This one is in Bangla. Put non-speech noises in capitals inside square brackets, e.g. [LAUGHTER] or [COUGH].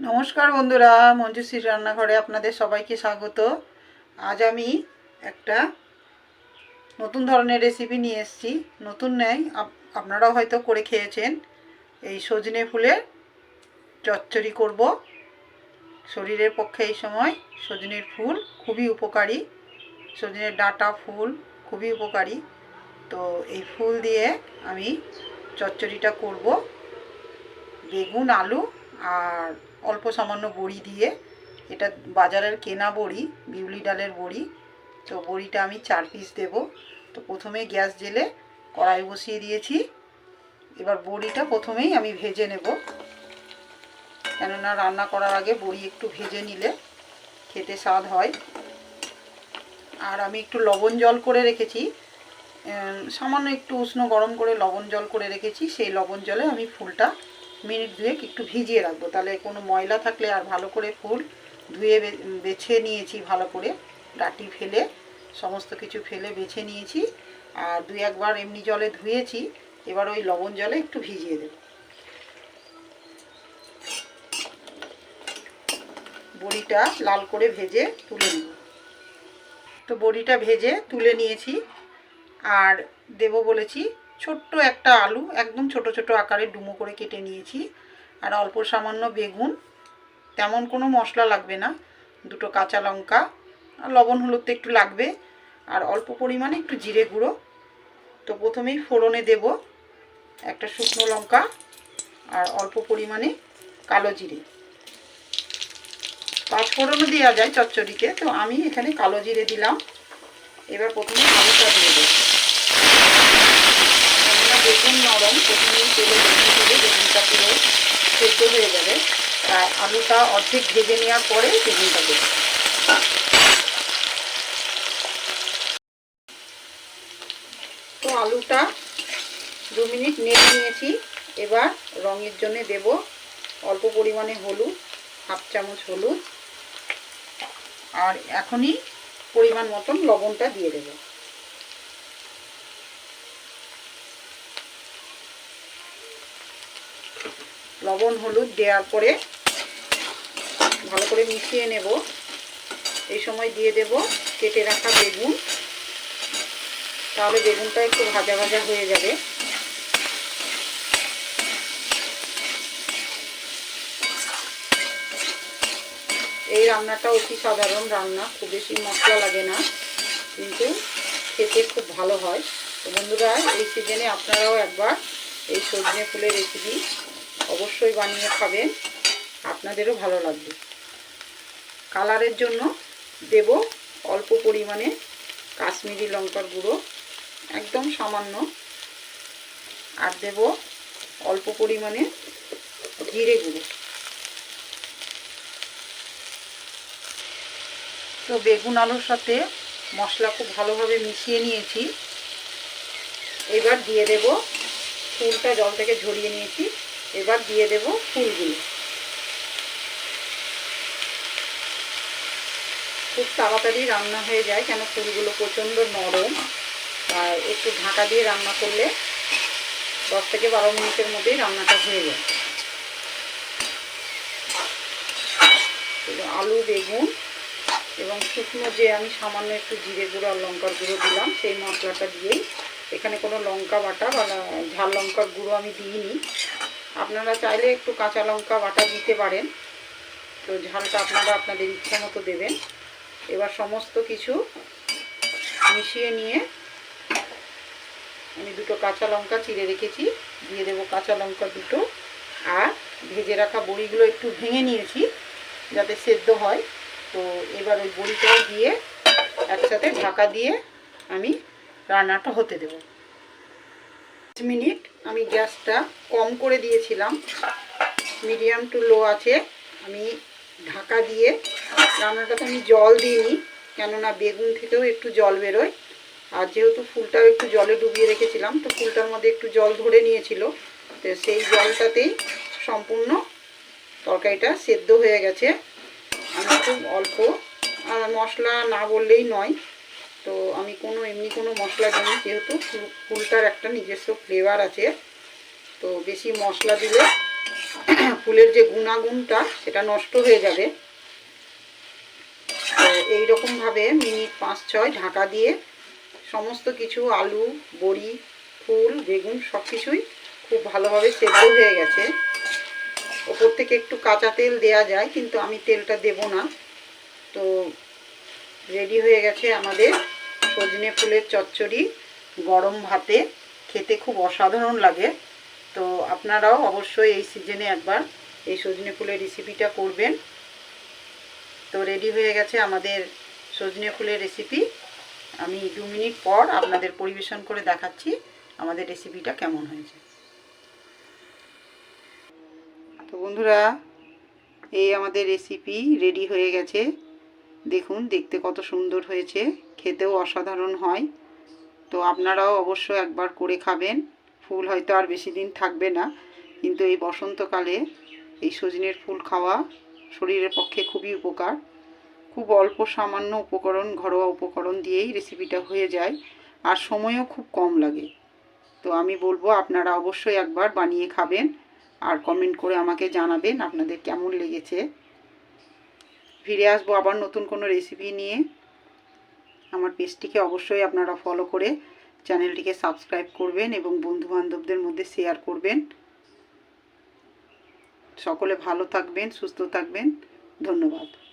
নমস্কার বন্ধুরা, মঞ্জুশ্রীর রান্নাঘরে আপনাদের সবাইকে স্বাগত। আজ আমি একটা নতুন ধরনের রেসিপি নিয়ে এসেছি। নতুন নেই, আপ- আপনারাও হয়তো করে খেয়েছেন। এই সজনে ফুলের চচ্চড়ি করব। শরীরের পক্ষে এই সময় সজনের ফুল খুবই উপকারী। সজনের ডাঁটা ফুল খুবই উপকারী। তো এই ফুল দিয়ে আমি চচ্চড়িটা করব। বেগুন, আলু আর অল্প সামান্য বড়ি দিয়ে, এটা বাজারের কেনা বড়ি, বিউলি ডালের বড়ি। তো বড়িটা আমি চার পিস দেব। তো প্রথমে গ্যাস জেলে কড়াই বসিয়ে দিয়েছি। এবার বড়িটা প্রথমেই আমি ভেজে নেব। কেননা রান্না করার আগে বড়ি একটু ভেজে নিলে খেতে স্বাদ হয়। আর আমি একটু লবণ জল করে রেখেছি। সামান্য একটু উষ্ণ গরম করে লবণ জল করে রেখেছি। সেই লবণ জলে আমি ফুলটা মিনিট দুয়েক একটু ভিজিয়ে রাখব। তাহলে কোনো ময়লা থাকলে আর ভালো করে ফুল ধুয়ে বেছে নিয়েছি, ভালো করে। ডাটি ফেলে, সমস্ত কিছু ফেলে বেছে নিয়েছি। আর দুই একবার এমনি জলে ধুয়েছি, এবার ওই লবণ জলে একটু ভিজিয়ে দেব। বড়িটা লাল করে ভেজে তুলে নেব। তো বড়িটা ভেজে তুলে নিয়েছি। আর দেব বলেছি ছোট্ট একটা আলু, একদম ছোট ছোট আকারে ডুমো করে কেটে নিয়েছি। আর অল্প সামান্য বেগুন, তেমন কোনো মশলা লাগবে না, দুটো কাঁচা লঙ্কা, আর লবণ হলুদ তো একটু লাগবে, আর অল্প পরিমাণে একটু জিরে গুঁড়ো। তো প্রথমেই ফোড়নে দেব একটা শুকনো লঙ্কা আর অল্প পরিমাণে কালো জিরে। পাঁচ ফোড়নও দেওয়া যায় চচ্চড়িতে, তো আমি এখানে কালো জিরে দিলাম। এবার প্রথমে আলুটা দিয়ে দেবো। বেগুন নরম, প্রথমেই তেলে বেগুন দিলে বেগুনটা পুরো সেদ্ধ হয়ে যাবে। আর আলুটা অর্ধেক ভেজে নেওয়ার পরে বেগুনটা দেবো। তো আলুটা দু মিনিট নেড়ে নিয়েছি। এবার রঙের জন্য দেব অল্প পরিমাণে হলুদ, হাফ চামচ হলুদ। আর এখনই পরিমাণ মতন লবণটা দিয়ে দেবো। লবণ, হলুদ দেওয়ার পরে ভালো করে মিশিয়ে নেব। এই সময় দিয়ে দেব কেটে রাখা বেগুন। তাহলে বেগুনটা একটু ভাজা ভাজা হয়ে যাবে। এই রান্নাটা অতি সাধারণ রান্না, খুব বেশি মশলা লাগে না, কিন্তু খেতে খুব ভালো হয়। বন্ধুরা, এই সিজনে আপনারাও একবার এই সজনে ফুলের রেসিপি অবশ্যই বানিয়ে খাবেন আপনাদেরও ভালো লাগবে। কালারের জন্য দেব অল্প পরিমাণে কাশ্মীরি লঙ্কার গুঁড়ো, একদম সামান্য। আর দেব অল্প পরিমাণে জিরে গুঁড়ো। তো বেগুন আলুর সাথে মশলা খুব ভালোভাবে মিশিয়ে নিয়েছি। এবার দিয়ে দেব ফুলটা জল থেকে ঝরিয়ে নিয়েছি। এবার দিয়ে দেব ফুলগুলো। খুব তাড়াতাড়ি রান্না হয়ে যায় কেন ফুলগুলো প্রচণ্ড নরম। আর একটু ঢাকা দিয়ে রান্না করলে দশ থেকে বারো মিনিটের মধ্যেই রান্নাটা হয়ে যায়। আলু, বেগুন এবং শুকনো যে আমি সামান্য একটু জিরে গুঁড়ো আর লঙ্কার গুঁড়ো দিলাম, সেই মশলাটা দিয়েই এখানে কোনো লঙ্কা বাটা বা ঝাল লঙ্কার গুঁড়ো আমি দিইনি। আপনারা চাইলে একটু কাঁচা লঙ্কা বাটা দিতে পারেন। তো ঝালটা আপনারা আপনাদের ইচ্ছা মতো দেবেন। এবার সমস্ত কিছু মিশিয়ে নিয়ে আমি দুটো কাঁচা লঙ্কা চিড়ে রেখেছি। দিয়ে দেবো কাঁচা লঙ্কা দুটো। আর ভেজে রাখা বড়িগুলো একটু ভেঙে নিয়েছি যাতে সেদ্ধ হয়। তো এবার ওই বড়িটাও দিয়ে একসাথে ঢাকা দিয়ে আমি রান্নাটা হতে দেবো। মিনিট আমি গ্যাসটা কম করে দিয়েছিলাম। মিডিয়াম টু লো আছে। আমি ঢাকা দিয়ে রান্নাটাতে আমি জল দিইনি, কেননা বেগুন থেকেও একটু জল বেরোয়। আর যেহেতু ফুলটাও একটু জলে ডুবিয়ে রেখেছিলাম, তো ফুলটার মধ্যে একটু জল ধরে নিয়েছিল। তো সেই জলটাতেই সম্পূর্ণ তরকারিটা সেদ্ধ হয়ে গেছে। আমি খুব অল্প, আর মশলা না বললেই নয়। তো আমি কোনো, এমনি কোনো মশলা দিই যেহেতু ফুল- ফুলটার একটা নিজস্ব ফ্লেভার আছে। তো বেশি মশলা দিলে [CLEARS THROAT] ফুলের যে গুণাগুণটা, সেটা নষ্ট হয়ে যাবে। তো এইরকমভাবে মিনিট পাঁচ, ছয় ঢাকা দিয়ে সমস্ত কিছু, আলু, বড়ি, ফুল, বেগুন সব কিছুই খুব ভালোভাবে সেদ্ধ হয়ে গেছে। ওপর থেকে একটু কাঁচা তেল দেয়া যায়, কিন্তু আমি তেলটা দেব না। তো রেডি হয়ে গেছে আমাদের সজনে ফুলের চচ্চড়ি গরম ভাতে খেতে খুব অসাধারণ লাগে। তো আপনারাও অবশ্যই এই সিজনে একবার এই সজনে ফুলের রেসিপিটা করবেন। তো রেডি হয়ে গেছে আমাদের সজনে ফুলের রেসিপি। আমি দু মিনিট পর আপনাদের পরিবেশন করে দেখাচ্ছি আমাদের রেসিপিটা কেমন হয়েছে। তো বন্ধুরা, এই আমাদের রেসিপি রেডি হয়ে গেছে। দেখুন, দেখতে কত সুন্দর হয়েছে। খেতেও অসাধারণ হয়। তো আপনারাও অবশ্য একবার করে খাবেন। ফুল হয়তো আর বেশি দিন থাকবে না, কিন্তু এই বসন্তকালে এই সজনের ফুল খাওয়া শরীরের পক্ষে খুবই উপকার। খুব অল্প সামান্য উপকরণ, ঘরোয়া উপকরণ দিয়েই রেসিপিটা হয়ে যায় আর সময়ও খুব কম লাগে। তো আমি বলব, আপনারা অবশ্যই একবার বানিয়ে খাবেন আর কমেন্ট করে আমাকে জানাবেন আপনাদের কেমন লেগেছে। ফিরে আসব আবার নতুন কোনো রেসিপি নিয়ে। আমার পেজটিকে অবশ্যই আপনারা ফলো করে চ্যানেলটিকে সাবস্ক্রাইব করবেন এবং বন্ধু বান্ধবদের মধ্যে শেয়ার করবেন। সকলে ভালো থাকবেন, সুস্থ থাকবেন। ধন্যবাদ।